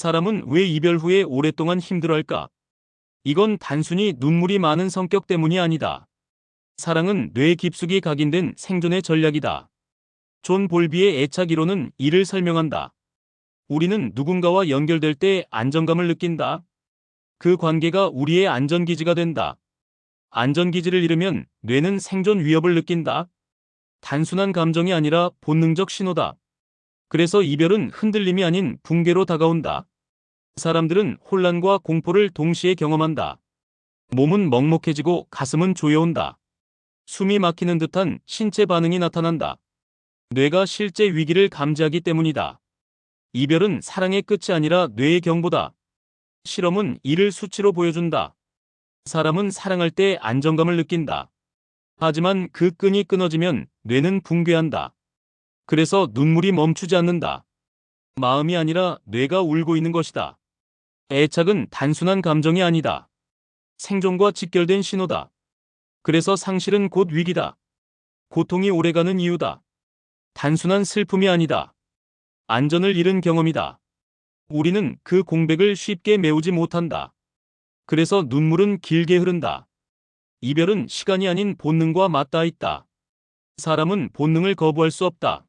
사람은 왜 이별 후에 오랫동안 힘들어할까? 이건 단순히 눈물이 많은 성격 때문이 아니다. 사랑은 뇌 깊숙이 각인된 생존의 전략이다. 존 볼비의 애착 이론은 이를 설명한다. 우리는 누군가와 연결될 때 안정감을 느낀다. 그 관계가 우리의 안전기지가 된다. 안전기지를 잃으면 뇌는 생존 위협을 느낀다. 단순한 감정이 아니라 본능적 신호다. 그래서 이별은 흔들림이 아닌 붕괴로 다가온다. 사람들은 혼란과 공포를 동시에 경험한다. 몸은 먹먹해지고 가슴은 조여온다. 숨이 막히는 듯한 신체 반응이 나타난다. 뇌가 실제 위기를 감지하기 때문이다. 이별은 사랑의 끝이 아니라 뇌의 경보다. 실험은 이를 수치로 보여준다. 사람은 사랑할 때 안정감을 느낀다. 하지만 그 끈이 끊어지면 뇌는 붕괴한다. 그래서 눈물이 멈추지 않는다. 마음이 아니라 뇌가 울고 있는 것이다. 애착은 단순한 감정이 아니다. 생존과 직결된 신호다. 그래서 상실은 곧 위기다. 고통이 오래가는 이유다. 단순한 슬픔이 아니다. 안전을 잃은 경험이다. 우리는 그 공백을 쉽게 메우지 못한다. 그래서 눈물은 길게 흐른다. 이별은 시간이 아닌 본능과 맞닿아 있다. 사람은 본능을 거부할 수 없다.